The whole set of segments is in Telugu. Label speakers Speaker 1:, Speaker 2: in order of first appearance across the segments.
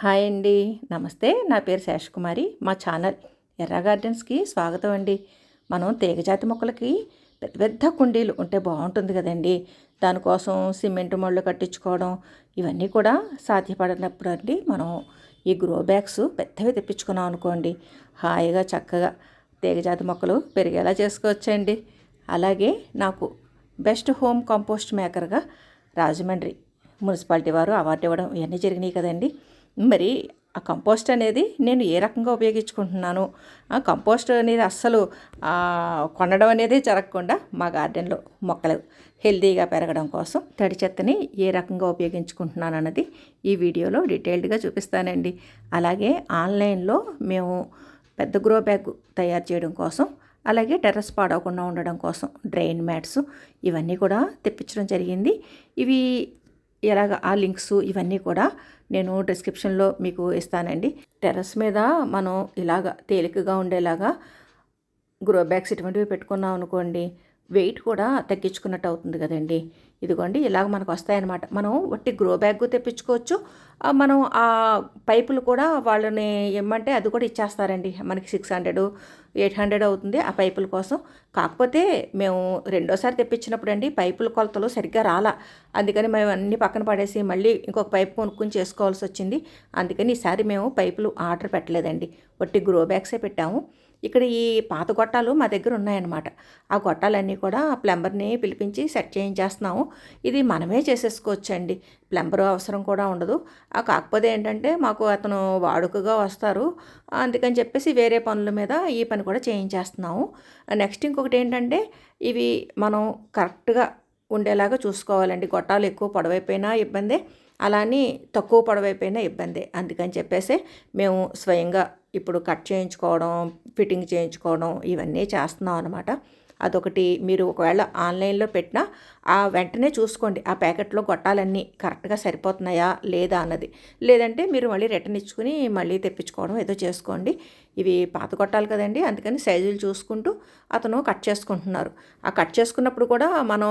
Speaker 1: హాయ్ అండి. నమస్తే. నా పేరు శేషకుమారి మా ఛానల్ ఎర్ర గార్డెన్స్కి స్వాగతం అండి. మనం తీగజాతి మొక్కలకి పెద్ద పెద్ద కుండీలు ఉంటే బాగుంటుంది కదండి. దానికోసం సిమెంట్ మళ్ళు కట్టించుకోవడం ఇవన్నీ కూడా సాధ్యపడినప్పుడు అండి మనం ఈ గ్రో బ్యాగ్స్ పెద్దవి తెప్పించుకున్నాం అనుకోండి. హాయిగా చక్కగా తీగజాతి మొక్కలు పెరిగేలా చేసుకోవచ్చండి. అలాగే నాకు బెస్ట్ హోమ్ కంపోస్ట్ మేకర్గా రాజమండ్రి మున్సిపాలిటీ వారు అవార్డు ఇవ్వడం ఇవన్నీ జరిగినాయి కదండి. మరి ఆ కంపోస్ట్ అనేది నేను ఏ రకంగా ఉపయోగించుకుంటున్నాను? ఆ కంపోస్ట్ అనేది అస్సలు కొనడం అనేది జరగకుండా మా గార్డెన్లో మొక్కలు హెల్తీగా పెరగడం కోసం తడి చెత్తని ఏ రకంగా ఉపయోగించుకుంటున్నాను అన్నది ఈ వీడియోలో డీటెయిల్డ్గా చూపిస్తానండి. అలాగే ఆన్లైన్లో మేము పెద్ద గ్రో బ్యాగ్ తయారు చేయడం కోసం అలాగే టెర్రస్ పాడవకుండా ఉండడం కోసం డ్రైన్ మ్యాట్స్ ఇవన్నీ కూడా తెప్పించడం జరిగింది. ఇవి ఎలాగ ఆ లింక్స్ ఇవన్నీ కూడా నేను డిస్క్రిప్షన్లో మీకు ఇస్తానండి. టెర్రస్ మీద మనం ఇలాగ తేలికగా ఉండేలాగా గ్రో బ్యాగ్స్ ఇటువంటివి పెట్టుకున్నాం అనుకోండి వెయిట్ కూడా తగ్గించుకున్నట్టు అవుతుంది కదండి. ఇదిగోండి ఇలాగ మనకు వస్తాయన్నమాట మనం వట్టి గ్రో బ్యాగ్ తెప్పించుకోవచ్చు. మనం ఆ పైపులు కూడా వాళ్ళని ఏమంటే అది కూడా ఇచ్చేస్తారండి. మనకి సిక్స్ హండ్రెడ్ ఎయిట్ హండ్రెడ్ అవుతుంది ఆ పైపుల కోసం. కాకపోతే మేము రెండోసారి తెప్పించినప్పుడు అండి పైపుల కొలతలు సరిగ్గా రాలా. అందుకని మేము అన్ని పక్కన పడేసి మళ్ళీ ఇంకొక పైపు కొనుక్కొని చేసుకోవాల్సి వచ్చింది అందుకని ఈసారి మేము పైపులు ఆర్డర్ పెట్టలేదండి. వట్టి గ్రో బ్యాగ్సే పెట్టాము. ఇక్కడ ఈ పాత గొట్టాలు మా దగ్గర ఉన్నాయన్నమాట. ఆ గొట్టాలన్నీ కూడా ప్లంబర్ని పిలిపించి సెట్ చేయించేస్తున్నాము. ఇది మనమే చేసేసుకోవచ్చండి. ప్లంబర్ అవసరం కూడా ఉండదు. ఆ కాకపోతే ఏంటంటే మాకు అతను వాడుకగా వస్తారు. అందుకని చెప్పేసి వేరే పనుల మీద ఈ పని కూడా చేయించేస్తున్నాము. నెక్స్ట్ ఇంకొకటి ఏంటంటే ఇవి మనం కరెక్ట్గా ఉండేలాగా చూసుకోవాలండి. గొట్టాలు ఎక్కువ పొడవైపోయినా ఇబ్బందే. అలాని తక్కువ పొడవైపోయినా ఇబ్బందే. అందుకని చెప్పేసి మేము స్వయంగా ఇప్పుడు కట్ చేయించుకోవడం ఫిట్టింగ్ చేయించుకోవడం ఇవన్నీ చేస్తున్నాం అనమాట అదొకటి మీరు ఒకవేళ ఆన్లైన్లో పెట్టినా ఆ వెంటనే చూసుకోండి. ఆ ప్యాకెట్లో గొట్టాలన్నీ కరెక్ట్గా సరిపోతున్నాయా లేదా అన్నది. లేదంటే మీరు మళ్ళీ రిటర్న్ ఇచ్చుకుని మళ్ళీ తెప్పించుకోవడం ఏదో చేసుకోండి. ఇవి పాత గొట్టాలు కదండి అందుకని సైజులు చూసుకుంటూ అతను కట్ చేసుకుంటున్నారు. ఆ కట్ చేసుకున్నప్పుడు కూడా మనం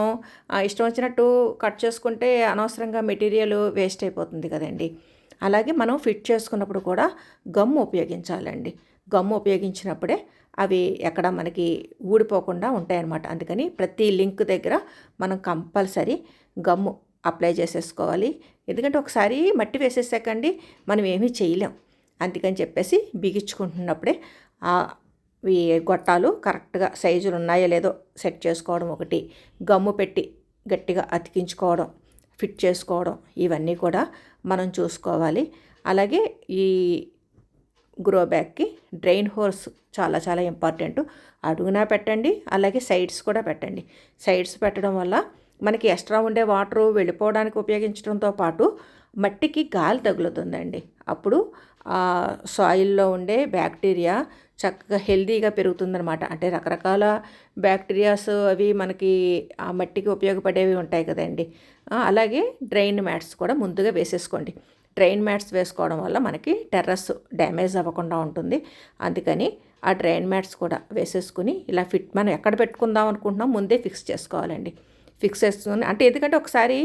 Speaker 1: ఇష్టం వచ్చినట్టు కట్ చేసుకుంటే అనవసరంగా మెటీరియల్ వేస్ట్ అయిపోతుంది కదండి. అలాగే మనం ఫిట్ చేసుకున్నప్పుడు కూడా గమ్ ఉపయోగించాలండి. గమ్ ఉపయోగించినప్పుడే అవి ఎక్కడ మనకి ఊడిపోకుండా ఉంటాయన్నమాట. అందుకని ప్రతి లింక్ దగ్గర మనం కంపల్సరీ గమ్ము అప్లై చేసేసుకోవాలి. ఎందుకంటే ఒకసారి మట్టి వేసేసాకండి మనం ఏమీ చేయలేం. అందుకని చెప్పేసి బిగించుకుంటున్నప్పుడే ఆ ఈ గొట్టాలు కరెక్ట్గా సైజులు ఉన్నాయో లేదో సెట్ చేసుకోవడం ఒకటి గమ్ము పెట్టి గట్టిగా అతికించుకోవడం ఫిట్ చేసుకోవడం ఇవన్నీ కూడా మనం చూసుకోవాలి. అలాగే ఈ గ్రో బ్యాగ్కి డ్రైన్ హోర్స్ చాలా చాలా ఇంపార్టెంట్ అడుగునా పెట్టండి అలాగే సైడ్స్ కూడా పెట్టండి. సైడ్స్ పెట్టడం వల్ల మనకి ఎక్స్ట్రా ఉండే వాటర్ వెళ్ళిపోవడానికి ఉపయోగించడంతో పాటు మట్టికి గాలి తగులుతుందండి. అప్పుడు సాయిల్లో ఉండే బ్యాక్టీరియా చక్కగా హెల్తీగా పెరుగుతుందనమాట అంటే రకరకాల బ్యాక్టీరియాస్ అవి మనకి ఆ మట్టికి ఉపయోగపడేవి ఉంటాయి కదండి. అలాగే డ్రైన్ మ్యాట్స్ కూడా ముందుగా వేసేసుకోండి. డ్రైన్ మ్యాట్స్ వేసుకోవడం వల్ల మనకి టెర్రస్ డ్యామేజ్ అవ్వకుండా ఉంటుంది. అందుకని ఆ డ్రైన్ మ్యాట్స్ కూడా వేసేసుకుని ఇలా ఫిట్ మనం ఎక్కడ పెట్టుకుందాం అనుకుంటున్నాం ముందే ఫిక్స్ చేసుకోవాలండి. ఫిక్స్ చేసుకుని అంటే ఎందుకంటే ఒకసారి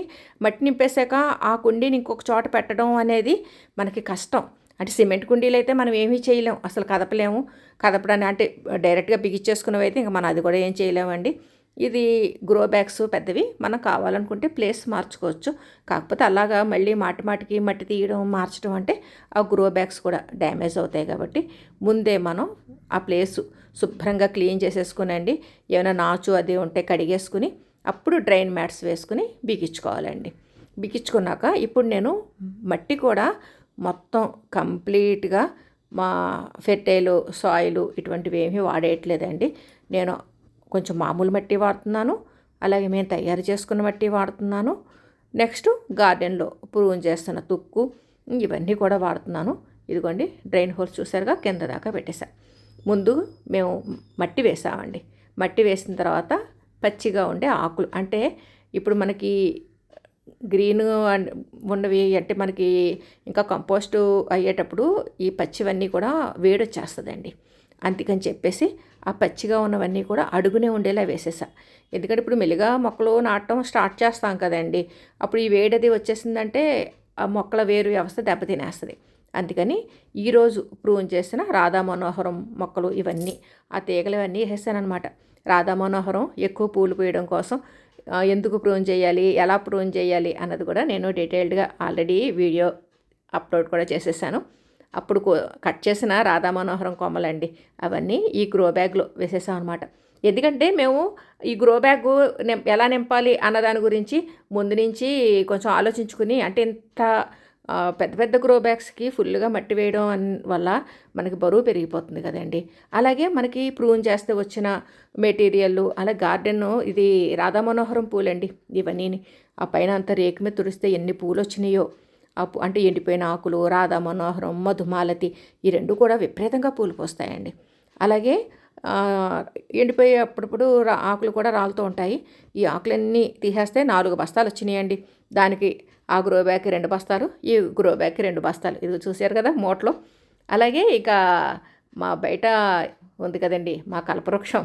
Speaker 1: మట్టి నింపేశాక ఆ కుండీని ఇంకొక చోట పెట్టడం అనేది మనకి కష్టం. అంటే సిమెంట్ కుండీలు అయితే మనం ఏమీ చేయలేం అసలు కదపలేము. కదపడానికి అంటే డైరెక్ట్గా బిగించేసుకున్నవి అయితే ఇంకా మనం అది కూడా ఏం చేయలేమండి. ఇది గ్రో బ్యాగ్స్ పెద్దవి మనం కావాలనుకుంటే ప్లేస్ మార్చుకోవచ్చు. కాకపోతే అలాగా మళ్ళీ మాటి మాటికి మట్టి తీయడం మార్చడం అంటే ఆ గ్రో బ్యాగ్స్ కూడా డ్యామేజ్ అవుతాయి కాబట్టి ముందే మనం ఆ ప్లేస్ శుభ్రంగా క్లీన్ చేసేసుకునండి. ఏమైనా నాచు అది ఉంటే కడిగేసుకుని అప్పుడు డ్రైన్ మ్యాట్స్ వేసుకుని బిగించుకోవాలండి. బిగించుకున్నాక ఇప్పుడు నేను మట్టి కూడా మొత్తం కంప్లీట్గా మా ఫెర్టైలు సాయిలు ఇటువంటివి ఏమీ వాడేయట్లేదండి. నేను కొంచెం మామూలు మట్టి వాడుతున్నాను అలాగే మేము తయారు చేసుకున్న మట్టి వాడుతున్నాను. నెక్స్ట్ గార్డెన్లో ప్రూన్ చేస్తున్న తుక్కు ఇవన్నీ కూడా వాడుతున్నాను. ఇదిగోండి డ్రైన్ హోల్స్ చూసారుగా కింద దాకా పెట్టేశాను ముందు మేము మట్టి వేసామండి మట్టి వేసిన తర్వాత పచ్చిగా ఉండే ఆకులు అంటే ఇప్పుడు మనకి గ్రీన్ ఉన్నవి అంటే మనకి ఇంకా కంపోస్ట్ అయ్యేటప్పుడు ఈ పచ్చివన్నీ కూడా వేడొచ్చేస్తుందండి. అందుకని చెప్పేసి ఆ పచ్చిగా ఉన్నవన్నీ కూడా అడుగునే ఉండేలా వేసేసా. ఎందుకంటే ఇప్పుడు మెల్లిగా మొక్కలు నాటడం స్టార్ట్ చేస్తాం కదండి. అప్పుడు ఈ వేడది వచ్చేసిందంటే ఆ మొక్కల వేరు వ్యవస్థ దెబ్బతినేస్తుంది. అందుకని ఈరోజు ప్రూన్ చేసిన రాధా మనోహరం మొక్కలు ఇవన్నీ ఆ తీగలు ఇవన్నీ వేసానమాట రాధా మనోహరం ఎక్కువ పూలు పూయడం కోసం ఎందుకు ప్రూన్ చేయాలి ఎలా ప్రూన్ చేయాలి అన్నది కూడా నేను డీటెయిల్డ్గా ఆల్రెడీ వీడియో అప్లోడ్ కూడా చేసేసాను. అప్పుడు కట్ చేసిన రాధా మనోహరం కొమ్మలండి అవన్నీ ఈ గ్రో బ్యాగ్లో వేసేసాం అనమాట ఎందుకంటే మేము ఈ గ్రో బ్యాగ్ ఎలా నింపాలి అన్నదాని గురించి ముందు నుంచి కొంచెం ఆలోచించుకుని అంటే ఇంత పెద్ద పెద్ద గ్రో బ్యాగ్స్కి ఫుల్గా మట్టి వేయడం వల్ల మనకి బరువు పెరిగిపోతుంది కదండి. అలాగే మనకి ప్రూన్ చేస్తే వచ్చిన మెటీరియల్ అలా గార్డెన్ ఇది రాధా మనోహరం పూలండి ఇవన్నీ ఆ పైన అంత రేకు మీద తుడిస్తే ఎన్ని పూలు వచ్చినాయో అంటే ఎండిపోయిన ఆకులు రాధా మనోహరం మధుమాలతి ఈ రెండు కూడా విపరీతంగా పూలు పోస్తాయండి. అలాగే ఎండిపోయి అప్పుడప్పుడు ఆకులు కూడా రాలుతూ ఉంటాయి. ఈ ఆకులన్నీ తీసేస్తే నాలుగు బస్తాలు వచ్చినాయండి దానికి ఆ గ్రో బ్యాగ్కి రెండు బస్తాలు ఈ గ్రో బ్యాగ్కి రెండు బస్తాలు. ఇది చూశారు కదా మూటలో. అలాగే ఇక మా బయట ఉంది కదండి మా కల్పవృక్షం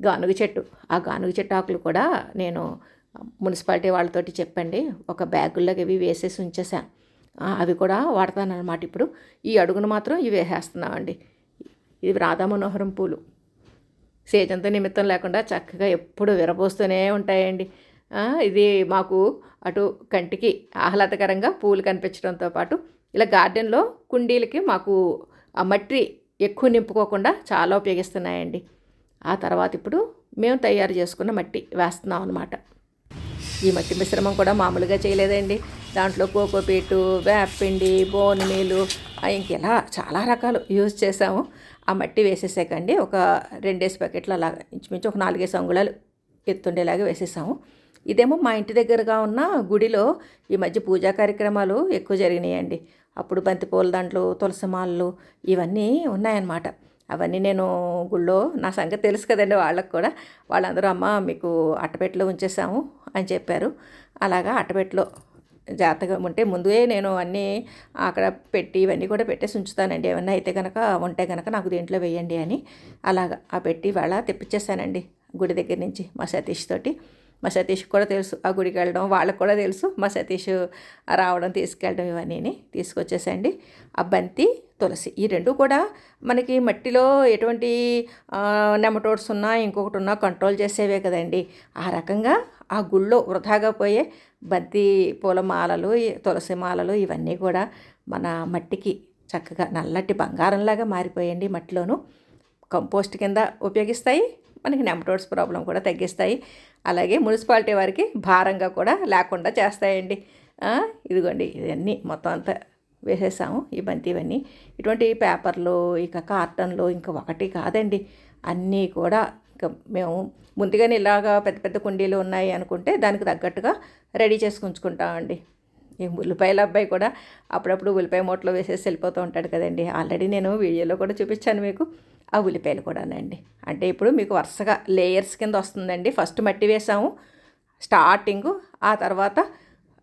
Speaker 1: గానుగ చెట్టు. ఆ గానుగ చెట్టు ఆకులు కూడా నేను మున్సిపాలిటీ వాళ్ళతోటి చెప్పండి ఒక బ్యాగుల్లోకి ఇవి వేసేసి ఉంచేసాను అవి కూడా వాడతానమాట ఇప్పుడు. ఈ అడుగును మాత్రం ఇవి వేసేస్తున్నామండి ఇది రాధా మనోహరం పూలు. సేజంతో నిమిత్తం లేకుండా చక్కగా ఎప్పుడు విరబోస్తూనే ఉంటాయండి. ఇది మాకు అటు కంటికి ఆహ్లాదకరంగా పూలు కనిపించడంతో పాటు ఇలా గార్డెన్లో కుండీలకి మాకు ఆ మట్టి ఎక్కువ నింపుకోకుండా చాలా ఉపయోగిస్తున్నాయండి. ఆ తర్వాత ఇప్పుడు మేము తయారు చేసుకున్న మట్టి వేస్తున్నాం అనమాట ఈ మట్టి మిశ్రమం కూడా మామూలుగా చేయలేదండి. దాంట్లో కోకోపీటు వేపిండి బోన్ మీలు ఇంకెలా చాలా రకాలు యూజ్ చేసాము ఆ మట్టి వేసేసాకండి. ఒక రెండేసి ప్యాకెట్లు అలాగా ఇంచుమించు ఒక నాలుగేసి అంగుళాలు ఎత్తుండేలాగా వేసేసాము. ఇదేమో మా ఇంటి దగ్గరగా ఉన్న గుడిలో ఈ మధ్య పూజా కార్యక్రమాలు ఎక్కువ జరిగినాయండి. అప్పుడు బంతిపూల దాంట్లో తులసి మాలలు ఇవన్నీ ఉన్నాయన్నమాట. అవన్నీ నేను గుళ్ళో నా సంగతి తెలుసు కదండి వాళ్ళకు కూడా. వాళ్ళందరూ అమ్మ మీకు అట్టపెట్టలో ఉంచేసాము అని చెప్పారు. అలాగా అట్టపెట్టలో జాగ్రత్తగా ఉంటే ముందే నేను అన్నీ అక్కడ పెట్టి ఇవన్నీ కూడా పెట్టేసి ఉంచుతానండి. ఏమన్నా అయితే కనుక ఉంటే కనుక నాకు దీంట్లో వేయండి అని. అలాగా ఆ పెట్టి వాళ్ళ తెప్పించేసానండి గుడి దగ్గర నుంచి మా సతీష్ తోటి. మా సతీష్ కూడా తెలుసు ఆ గుడికి వెళ్ళడం వాళ్ళకు కూడా తెలుసు. మా సతీష్ రావడం తీసుకెళ్ళడం ఇవన్నీ తీసుకొచ్చేసండి. ఆ బంతి తులసి ఈ రెండు కూడా మనకి మట్టిలో ఎటువంటి నెమటోడ్స్ ఉన్నా ఇంకొకటి ఉన్నా కంట్రోల్ చేసేవే కదండి. ఆ రకంగా ఆ గుళ్ళో వృధాగా పోయే బంతి పూల మాలలు తులసి మాలలు ఇవన్నీ కూడా మన మట్టికి చక్కగా నల్లటి బంగారంలాగా మారిపోయండి మట్టిలోను. కంపోస్ట్ కింద ఉపయోగిస్తాయి. మనకి నెమటోడ్స్ ప్రాబ్లం కూడా తగ్గిస్తాయి. అలాగే మున్సిపాలిటీ వారికి భారంగా కూడా లేకుండా చేస్తాయండి. ఇదిగోండి ఇవన్నీ మొత్తం అంతా వేసేసాము. ఈ బంతి ఇవన్నీ. ఇటువంటి పేపర్లు ఇక కార్టన్లు ఇంకా ఒకటి కాదండి. అన్నీ కూడా ఇంకా మేము ముందుగానే ఇలాగా పెద్ద పెద్ద కుండీలు ఉన్నాయి అనుకుంటే దానికి తగ్గట్టుగా రెడీ చేసుకుంచుకుంటామండి. ఈ ఉల్లిపాయల అబ్బాయి కూడా అప్పుడప్పుడు ఉల్లిపాయ మూటలో వేసేసి వెళ్ళిపోతూ ఉంటాడు కదండి. ఆల్రెడీ నేను వీడియోలో కూడా చూపించాను మీకు. ఆ ఉల్లిపాయలు కూడానండి. అంటే ఇప్పుడు మీకు వరుసగా లేయర్స్ కింద వస్తుందండి. ఫస్ట్ మట్టి వేసాము. స్టార్టింగు ఆ తర్వాత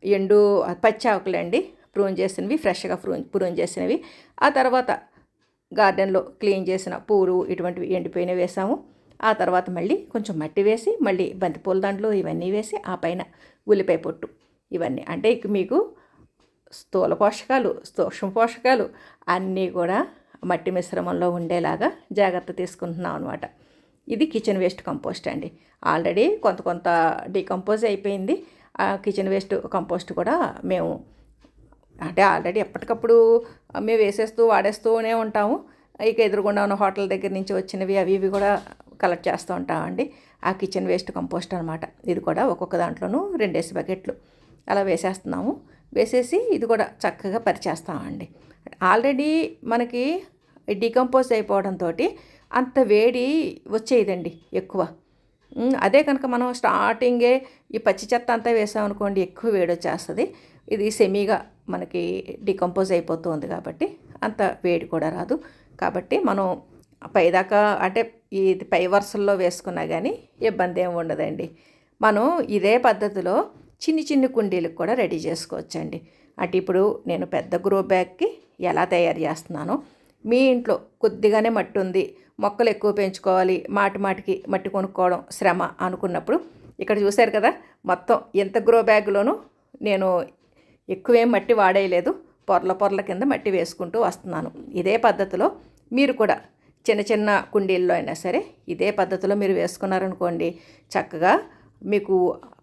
Speaker 1: ఎండు పచ్చి ఆకులండి. ప్రూన్ చేసినవి ఫ్రెష్గా ప్రూన్ ప్రూన్ చేసినవి. ఆ తర్వాత గార్డెన్లో క్లీన్ చేసిన పూలు ఇటువంటివి ఎండిపోయినవి వేసాము. ఆ తర్వాత మళ్ళీ కొంచెం మట్టి వేసి మళ్ళీ బంతిపూల దాంట్లో ఇవన్నీ వేసి ఆ పైన ఉల్లిపాయ పొట్టు ఇవన్నీ. అంటే మీకు స్థూల పోషకాలు సూక్ష్మ పోషకాలు అన్నీ కూడా మట్టి మిశ్రమంలో ఉండేలాగా జాగ్రత్త తీసుకుంటున్నాం అనమాట ఇది కిచెన్ వేస్ట్ కంపోస్ట్ అండి. ఆల్రెడీ కొంత కొంత డీకంపోజ్ అయిపోయింది. ఆ కిచెన్ వేస్ట్ కంపోస్ట్ కూడా మేము అంటే ఆల్రెడీ ఎప్పటికప్పుడు మేము వేసేస్తూ వాడేస్తూనే ఉంటాము. ఇక ఎదురుగుండా ఉన్న హోటల్ దగ్గర నుంచి వచ్చినవి అవి ఇవి కూడా కలెక్ట్ చేస్తూ ఉంటామండి. ఆ కిచెన్ వేస్ట్ కంపోస్ట్ అనమాట ఇది కూడా ఒక్కొక్క దాంట్లోనూ రెండేసి బకెట్లు అలా వేసేస్తున్నాము. వేసేసి ఇది కూడా చక్కగా పరిచేస్తామండి. ఆల్రెడీ మనకి డికంపోజ్ అయిపోవడంతో అంత వేడి వచ్చేదండి ఎక్కువ. అదే కనుక మనం స్టార్టింగే ఈ పచ్చి చెత్త అంతా వేసామనుకోండి ఎక్కువ వేడి వచ్చేస్తుంది. ఇది సెమీగా మనకి డికంపోజ్ అయిపోతుంది కాబట్టి అంత వేడి కూడా రాదు. కాబట్టి మనం పైదాకా అంటే ఇది పై వరుసల్లో వేసుకున్నా కానీ ఇబ్బంది ఏమి ఉండదండి. మనం ఇదే పద్ధతిలో చిన్ని చిన్ని కుండీలకు కూడా రెడీ చేసుకోవచ్చండి. అంటే ఇప్పుడు నేను పెద్ద గ్రో బ్యాగ్కి ఎలా తయారు చేస్తున్నానో మీ ఇంట్లో కొద్దిగానే మట్టి ఉంది మొక్కలు ఎక్కువ పెంచుకోవాలి. మాటి మాటికి మట్టి కొనుక్కోవడం శ్రమ అనుకున్నప్పుడు ఇక్కడ చూశారు కదా మొత్తం ఎంత గ్రో బ్యాగ్లోనూ నేను ఎక్కువేం మట్టి వాడేయలేదు. పొరల పొరల కింద మట్టి వేసుకుంటూ వస్తున్నాను. ఇదే పద్ధతిలో మీరు కూడా చిన్న చిన్న కుండీల్లో అయినా సరే ఇదే పద్ధతిలో మీరు వేసుకున్నారనుకోండి చక్కగా మీకు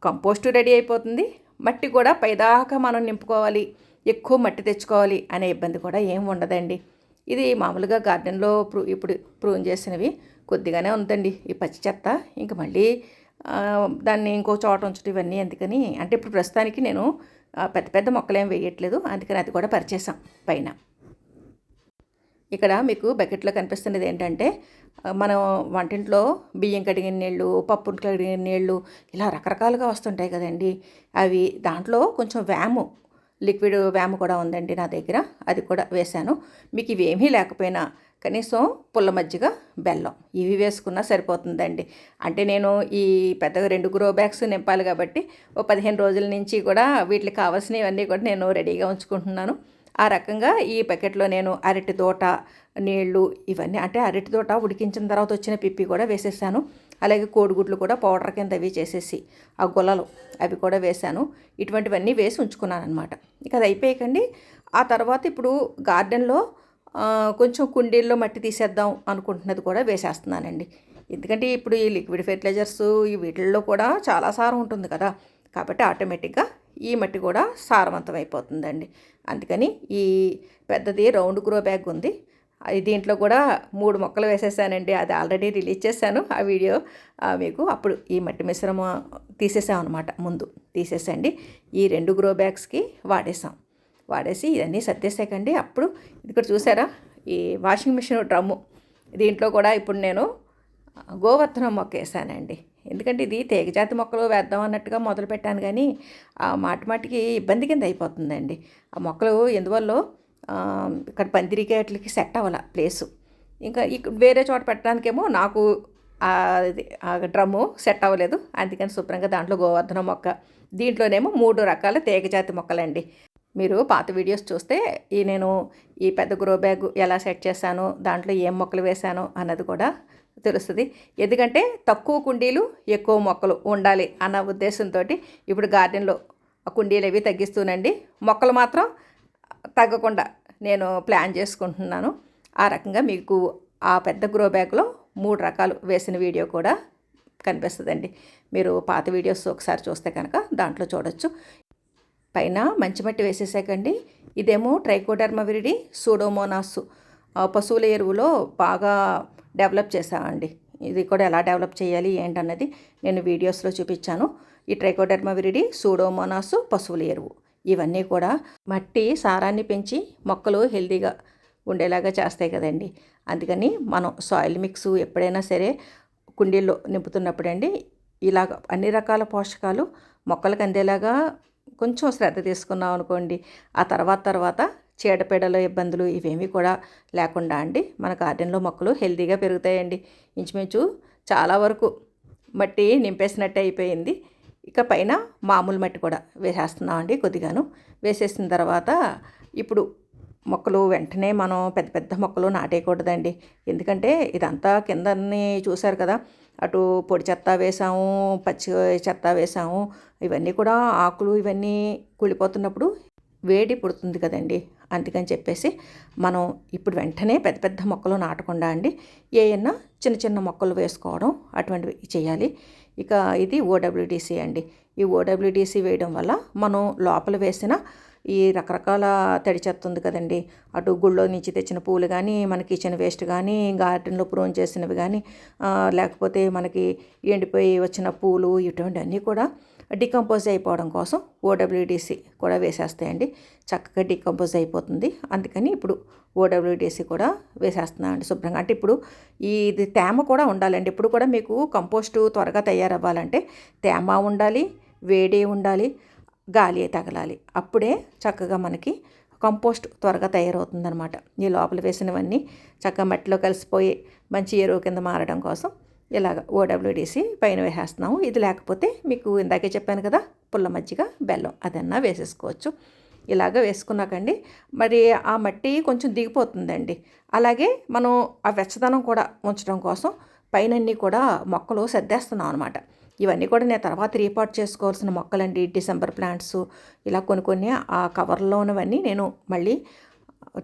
Speaker 1: కంపోస్టు రెడీ అయిపోతుంది. మట్టి కూడా పైదాకా మనం నింపుకోవాలి. ఎక్కువ మట్టి తెచ్చుకోవాలి అనే ఇబ్బంది కూడా ఏం ఉండదండి. ఇది మామూలుగా గార్డెన్లో ప్రూ ఇప్పుడు ప్రూన్ చేసినవి కొద్దిగానే ఉందండి. ఈ పచ్చి చెత్త ఇంక మళ్ళీ దాన్ని ఇంకో చోట ఉంచడం ఇవన్నీ ఎందుకని అంటే ఇప్పుడు ప్రస్తుతానికి నేను పెద్ద పెద్ద మొక్కలు ఏం వేయట్లేదు. అందుకని అది కూడా పరిచేసాం పైన. ఇక్కడ మీకు బకెట్లో కనిపిస్తున్నది ఏంటంటే మనం వంటింట్లో బియ్యం కడిగిన నీళ్ళు పప్పు కడిగిన నీళ్ళు ఇలా రకరకాలుగా వస్తుంటాయి కదండి. అవి దాంట్లో కొంచెం వ్యాము లిక్విడ్ వ్యామ్ కూడా ఉందండి నా దగ్గర. అది కూడా వేశాను. మీకు ఇవేమీ లేకపోయినా కనీసం పుల్ల మజ్జిగ బెల్లం ఇవి వేసుకున్నా సరిపోతుందండి. అంటే నేను ఈ పెద్దగా రెండు గ్రో బ్యాగ్స్ నింపాలి కాబట్టి ఓ పదిహేను రోజుల నుంచి కూడా వీటికి కావాల్సినవన్నీ కూడా నేను రెడీగా ఉంచుకుంటున్నాను. ఆ రకంగా ఈ ప్యాకెట్లో నేను అరటి తోట నీళ్ళు ఇవన్నీ అంటే అరటి తోట ఉడికించిన తర్వాత వచ్చిన పిప్పి కూడా వేసేసాను. అలాగే కోడిగుడ్లు కూడా పౌడర్ కింద అవి చేసేసి ఆ గుల్లలు అవి కూడా వేశాను ఇటువంటివన్నీ వేసి ఉంచుకున్నాను అనమాట ఇక అది అయిపోయాకండి. ఆ తర్వాత ఇప్పుడు గార్డెన్లో కొంచెం కుండీల్లో మట్టి తీసేద్దాం అనుకుంటున్నది కూడా వేసేస్తున్నానండి. ఎందుకంటే ఇప్పుడు ఈ లిక్విడ్ ఫెర్టిలైజర్స్ ఈ వీటిల్లో కూడా చాలా సారం ఉంటుంది కదా. కాబట్టి ఆటోమేటిక్గా ఈ మట్టి కూడా సారవంతం అయిపోతుందండి అందుకని ఈ పెద్దది రౌండ్ గ్రో బ్యాగ్ ఉంది. దీంట్లో కూడా మూడు మొక్కలు వేసేసానండి. అది ఆల్రెడీ రిలీజ్ చేశాను. ఆ వీడియో మీకు అప్పుడు ఈ మట్టి మిశ్రమం తీసేసామన్నమాట. ముందు తీసేసండి. ఈ రెండు గ్రో బ్యాగ్స్కి వాడేసాం. వాడేసి ఇవన్నీ సర్దేశాకండి. అప్పుడు ఇక్కడ చూసారా? ఈ వాషింగ్ మిషన్ డ్రమ్ము. దీంట్లో కూడా ఇప్పుడు నేను గోవర్ధనం మొక్క వేసానండి. ఎందుకంటే ఇది తీగజాతి మొక్కలు వేద్దాం అన్నట్టుగా మొదలు పెట్టాను కానీ ఆ మాట మాటికి ఇబ్బంది కింద అయిపోతుందండి. ఆ మొక్కలు ఎందువల్ల ఇక్కడ పందిరికి వాటికి సెట్ అవ్వాల ప్లేసు. ఇంకా ఇక్కడ వేరే చోట పెట్టడానికేమో నాకు ఆ డ్రమ్ము సెట్ అవ్వలేదు. అందుకని శుభ్రంగా దాంట్లో గోవర్ధనం మొక్క. దీంట్లోనేమో మూడు రకాల తీగజాతి మొక్కలండి. మీరు పాత వీడియోస్ చూస్తే ఈ నేను ఈ పెద్ద గ్రో బ్యాగ్ ఎలా సెట్ చేశాను దాంట్లో ఏం మొక్కలు వేశాను అన్నది కూడా తెలుస్తుంది. ఎందుకంటే తక్కువ కుండీలు ఎక్కువ మొక్కలు ఉండాలి అన్న ఉద్దేశంతో ఇప్పుడు గార్డెన్లో కుండీలు అవి తగ్గిస్తూనండి. మొక్కలు మాత్రం తగ్గకుండా నేను ప్లాన్ చేసుకుంటున్నాను. ఆ రకంగా మీకు ఆ పెద్ద గ్రో బ్యాగ్లో మూడు రకాలు వేసిన వీడియో కూడా కనిపిస్తుందండి. మీరు పాత వీడియోస్ ఒకసారి చూస్తే కనుక దాంట్లో చూడొచ్చు. పైన మంచి మట్టి వేసేసాకండి. ఇదేమో ట్రైకోడర్మ విరిడి సూడోమోనాస్ పశువుల ఎరువులో బాగా డెవలప్ చేసామండి ఇది కూడా ఎలా డెవలప్ చేయాలి ఏంటన్నది నేను వీడియోస్లో చూపించాను. ఈ ట్రైకోడర్మా విరిడి సూడోమోనాస్ పశువుల ఎరువు. ఇవన్నీ కూడా మట్టి సారాన్ని పెంచి మొక్కలు హెల్తీగా ఉండేలాగా చేస్తాయి కదండి. అందుకని మనం సాయిల్ మిక్స్ ఎప్పుడైనా సరే కుండీల్లో నింపుతున్నప్పుడండి ఇలాగ అన్ని రకాల పోషకాలు మొక్కలకు అందేలాగా కొంచెం శ్రద్ధ తీసుకున్నాం అనుకోండి ఆ తర్వాత తర్వాత చీడపీడల ఇబ్బందులు ఇవేమీ కూడా లేకుండా అండి. మన గార్డెన్లో మొక్కలు హెల్తీగా పెరుగుతాయండి. ఇంచుమించు చాలా వరకు మట్టి నింపేసినట్టే అయిపోయింది. ఇక పైన మామూలు మట్టి కూడా వేసేస్తున్నామండి కొద్దిగాను. వేసేసిన తర్వాత ఇప్పుడు మొక్కలు వెంటనే మనం పెద్ద పెద్ద మొక్కలు నాటేయకూడదండి. ఎందుకంటే ఇదంతా కిందని చూశారు కదా అటు పొడి చెత్త వేసాము పచ్చి చెత్త వేసాము ఇవన్నీ కూడా ఆకులు ఇవన్నీ కుళ్ళిపోతున్నప్పుడు వేడి పుడుతుంది కదండి. అందుకని చెప్పేసి మనం ఇప్పుడు వెంటనే పెద్ద పెద్ద మొక్కలు నాటకుండా అండి ఏయన్నా చిన్న చిన్న మొక్కలు వేసుకోవడం అటువంటివి చేయాలి. ఇక ఇది ఓడబ్ల్యూడిసి అండి. ఈ ఓడబ్ల్యూడిసి వేయడం వల్ల మనం లోపల వేసిన ఈ రకరకాల తడి చెత్త ఉంది కదండి. అటు గుళ్ళో నుంచి తెచ్చిన పూలు కానీ మన కిచెన్ వేస్ట్ కానీ గార్డెన్లో ప్రోన్ చేసినవి కానీ లేకపోతే మనకి ఎండిపోయి వచ్చిన పూలు ఇటువంటి అన్నీ కూడా డికంపోజ్ అయిపోవడం కోసం ఓడబ్ల్యూడిసి కూడా వేసేస్తాయండి. చక్కగా డికంపోజ్ అయిపోతుంది. అందుకని ఇప్పుడు ఓడబ్ల్యూడిసి కూడా వేసేస్తున్నామండి శుభ్రంగా. అంటే ఇప్పుడు ఇది తేమ కూడా ఉండాలండి. ఇప్పుడు కూడా మీకు కంపోస్టు త్వరగా తయారవ్వాలంటే తేమ ఉండాలి వేడి ఉండాలి గాలి తగలాలి. అప్పుడే చక్కగా మనకి కంపోస్ట్ త్వరగా తయారవుతుందనమాట ఈ లోపల వేసినవన్నీ చక్కగా మట్టిలో కలిసిపోయి మంచి ఎరువు కింద మారడం కోసం ఇలాగ ఓడబ్ల్యూడిసి పైన వేసేస్తున్నాము. ఇది లేకపోతే మీకు ఇందాకే చెప్పాను కదా పుల్ల మజ్జిగ బెల్లం అదన్నా వేసేసుకోవచ్చు. ఇలాగ వేసుకున్నాకండి. మరి ఆ మట్టి కొంచెం దిగిపోతుందండి. అలాగే మనం ఆ వెచ్చదనం కూడా ఉంచడం కోసం పైనన్నీ కూడా మొక్కలు సర్దేస్తున్నాం అనమాట ఇవన్నీ కూడా నేను తర్వాత రీపార్ట్ చేసుకోవాల్సిన మొక్కలండి. డిసెంబర్ ప్లాంట్స్ ఇలా కొన్ని కొన్ని ఆ కవర్లో ఉన్నవన్నీ నేను మళ్ళీ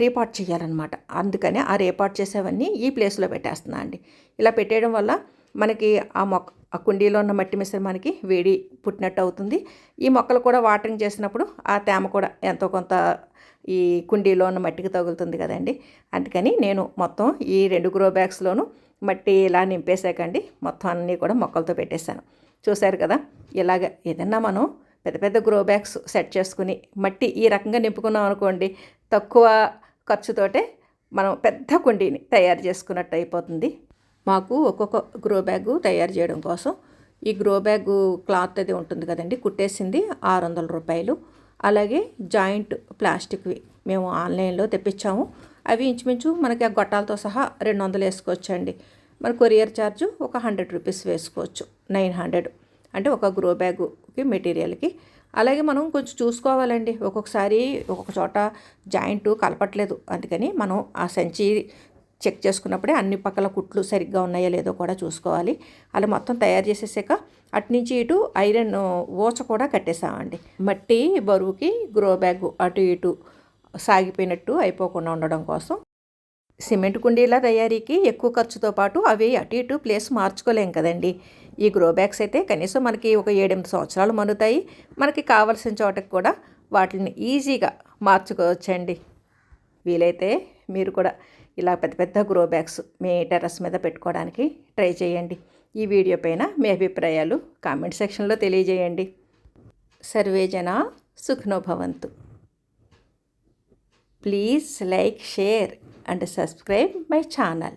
Speaker 1: రీపార్ట్ చేయాలన్నమాట. అందుకని ఆ రీపార్ట్ చేసేవన్నీ ఈ ప్లేస్లో పెట్టేస్తున్నా అండి ఇలా పెట్టేయడం వల్ల మనకి ఆ మొక్క ఆ కుండీలో ఉన్న మట్టి మిశ్రమానికి వేడి పుట్టినట్టు అవుతుంది ఈ మొక్కలు కూడా వాటరింగ్ చేసినప్పుడు ఆ తేమ కూడా ఎంతో కొంత ఈ కుండీలో ఉన్న మట్టికి తగులుతుంది కదండి. అందుకని నేను మొత్తం ఈ రెండు గ్రో బ్యాగ్స్లోనూ మట్టి ఇలా నింపేసాకండి మొత్తం అన్నీ కూడా మొక్కలతో పెట్టేశాను. చూశారు కదా ఇలాగ ఏదన్నా మనం పెద్ద పెద్ద గ్రో బ్యాగ్స్ సెట్ చేసుకుని మట్టి ఈ రకంగా నింపుకున్నాం అనుకోండి తక్కువ ఖర్చుతోటే మనం పెద్ద కుండీని తయారు చేసుకున్నట్టు అయిపోతుంది మాకు ఒక్కొక్క గ్రో బ్యాగ్ తయారు చేయడం కోసం. ఈ గ్రో బ్యాగ్ క్లాత్ అది ఉంటుంది కదండి కుట్టేసింది ఆరు వందల రూపాయలు. అలాగే జాయింట్ ప్లాస్టిక్వి మేము ఆన్లైన్లో తెప్పించాము. అవి ఇంచుమించు మనకి ఆ గొట్టాలతో సహా రెండు వందలు వేసుకోవచ్చండి. మన కొరియర్ ఛార్జ్ ఒక హండ్రెడ్ రూపీస్ వేసుకోవచ్చు నైన్ హండ్రెడ్. అంటే ఒక గ్రో బ్యాగుకి మెటీరియల్కి. అలాగే మనం కొంచెం చూసుకోవాలండి. ఒక్కొక్కసారి ఒక్కొక్క చోట జాయింట్ కలపట్లేదు. అందుకని మనం ఆ సంచి చెక్ చేసుకున్నప్పుడే అన్ని పక్కల కుట్లు సరిగ్గా ఉన్నాయో లేదో కూడా చూసుకోవాలి. అలా మొత్తం తయారు చేసేసాక అటునుంచి ఇటు ఐరన్ ఊచ కూడా కట్టేసామండి. మట్టి బరువుకి గ్రో బ్యాగ్ అటు ఇటు సాగిపోయినట్టు అయిపోకుండా ఉండడం కోసం. సిమెంట్ కుండీల తయారీకి ఎక్కువ ఖర్చుతో పాటు అవి అటు ఇటు ప్లేస్ మార్చుకోలేం కదండి. ఈ గ్రో బ్యాగ్స్ అయితే కనీసం మనకి ఒక ఏడెనిమిది సంవత్సరాలు మనుతాయి మనకి కావలసిన చోటకి కూడా వాటిని ఈజీగా మార్చుకోవచ్చండి. వీలైతే మీరు కూడా ఇలా పెద్ద పెద్ద గ్రో బ్యాగ్స్ మీ టెర్రస్ మీద పెట్టుకోవడానికి ట్రై చేయండి. ఈ వీడియో పైన మీ అభిప్రాయాలు కామెంట్ సెక్షన్లో తెలియజేయండి. సర్వే జన సుఖనో భవంతు please like share and subscribe my channel